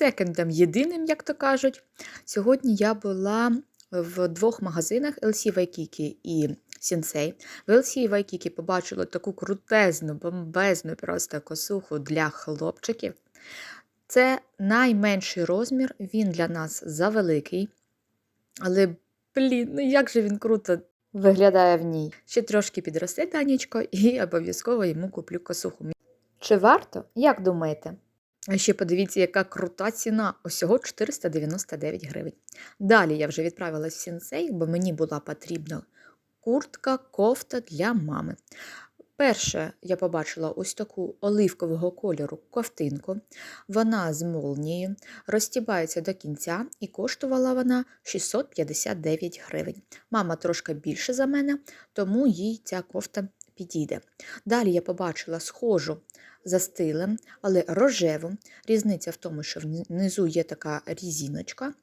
секондом єдиним, як то кажуть. Сьогодні я була в двох магазинах LC Waikiki і Sensei. В LC Waikiki побачила таку крутезну, бомбезну просто косуху для хлопчиків. Це найменший розмір, він для нас завеликий. Але, блін, ну як же він круто виглядає в ній. Ще трошки підросте Данічко і обов'язково йому куплю косуху. Чи варто? Як думаєте? А ще подивіться, яка крута ціна. Усього 499 гривень. Далі я вже відправилась в сінсей, бо мені була потрібна куртка, кофта для мами. Перше, я побачила ось таку оливкового кольору ковтинку. Вона з молнією, розтібається до кінця і коштувала вона 659 гривень. Мама трошки більше за мене, тому їй ця кофта підійде. Далі я побачила схожу за стилем, але рожеву. Різниця в тому, що внизу є така різіночка,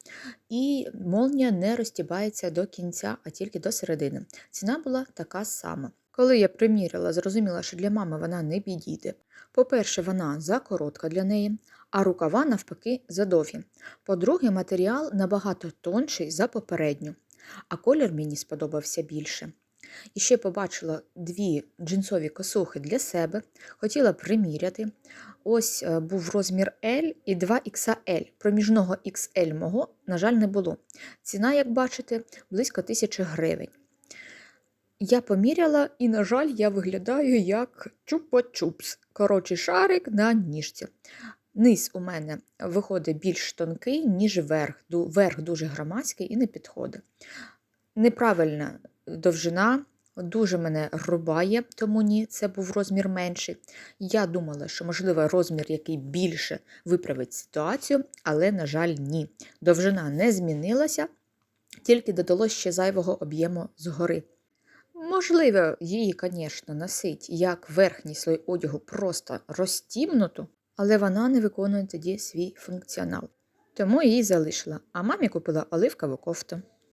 і молнія не розтібається до кінця, а тільки до середини. Ціна була така сама. Коли я приміряла, зрозуміла, що для мами вона не підійде. По-перше, вона закоротка для неї, а рукава, навпаки, задовгі. По-друге, матеріал набагато тонший за попередню, а колір мені сподобався більше. І ще побачила дві джинсові косухи для себе, хотіла приміряти. Ось е, був розмір L і 2XL. Проміжного XL мого, на жаль, не було. Ціна, як бачите, близько тисячі гривень. Я поміряла, і, на жаль, я виглядаю як чупа-чупс. Коротший шарик на ніжці. Низ у мене виходить більш тонкий, ніж верх. Верх дуже громадський і не підходить. Неправильна довжина, дуже мене рубає, тому ні, це був розмір менший. Я думала, що, можливо, розмір, який більше виправить ситуацію, але, на жаль, ні. Довжина не змінилася, тільки додалося ще зайвого об'єму згори. Можливо, її, звісно, носить як верхній слой одягу просто розтімнуту, але вона не виконує тоді свій функціонал. Тому її залишила, а мамі купила оливкову кофту.